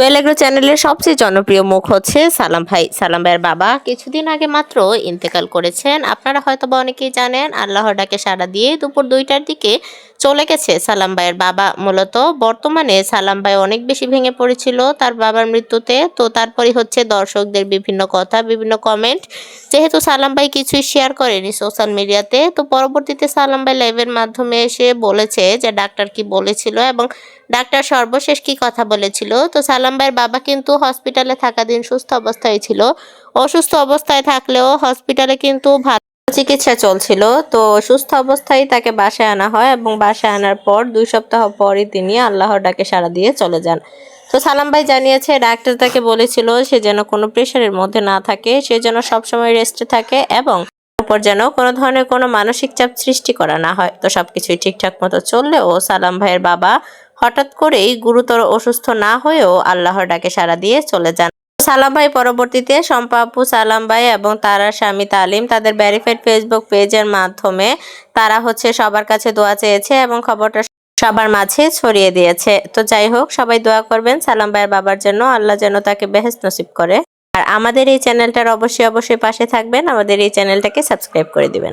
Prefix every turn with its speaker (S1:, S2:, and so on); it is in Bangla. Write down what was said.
S1: টুয়েলেগ্রো চ্যানেলের সবচেয়ে জনপ্রিয় মুখ হচ্ছে সালাম ভাই। সালাম ভাইয়ের বাবা কিছুদিন আগে মাত্র ইন্তেকাল করেছেন। আপনারা হয়তো বা অনেকেই জানেন আল্লাহর ডাকে সাড়া দিয়ে দুপুর দুইটার দিকে চলে গেছে সালাম ভাইয়ের বাবা। মূলত বর্তমানে সালাম ভাই অনেক বেশি ভেঙে পড়েছিল তার বাবার মৃত্যুতে। তো তারপরে হচ্ছে দর্শকদের বিভিন্ন কথা, বিভিন্ন কমেন্ট যেহেতু সালাম ভাই কিছুই শেয়ার করেনি সোশ্যাল মিডিয়াতে তো পরবর্তীতে সালাম ভাই লাইভের মাধ্যমে এসে বলেছে যে ডাক্তার কি বলেছিল এবং ডাক্তার সর্বশেষ কি কথা বলেছিল। তো সালাম ভাইয়ের বাবা কিন্তু হসপিটালে থাকাদিন সুস্থ অবস্থায় ছিল। অসুস্থ অবস্থায় থাকলেও হসপিটালে কিন্তু চিকিৎসা চলছিল। তো সুস্থ অবস্থায় তাকে বাসায় আনা হয় এবং বাসায় আনার পর দুই সপ্তাহ পরই তিনি আল্লাহর ডাকে সাড়া দিয়ে চলে যান। তো সালাম ভাই জানিয়েছে, ডাক্তার তাকে বলেছিল সে যেন কোনো প্রেশারের মধ্যে না থাকে, সে যেন সবসময় রেস্টে থাকে এবং উপর যেন কোনো ধরনের কোনো মানসিক চাপ সৃষ্টি করা না হয়। তো সবকিছুই ঠিকঠাক মতো চললেও সালাম ভাইয়ের বাবা হঠাৎ করেই গুরুতর অসুস্থ না হয়েও আল্লাহর ডাকে সাড়া দিয়ে চলে যান। সালাম ভাই, পরবর্তীতে শম্পা আপু, সালাম ভাই এবং তারা স্বামী তালিম তাদের ভেরিফাইড ফেসবুক পেজের মাধ্যমে তারা হচ্ছে সবার কাছে দোয়া চেয়েছে এবং খবরটা সবার মাঝে ছড়িয়ে দিয়েছে। তো যাই হোক, সবাই দোয়া করবেন সালাম ভাইয়ের বাবার জন্য। আল্লাহ যেন তাকে বেহেস নসিব করে। আর আমাদের এই চ্যানেলটার অবশ্যই অবশ্যই পাশে থাকবেন। আমাদের এই চ্যানেলটাকে সাবস্ক্রাইব করে দিবেন।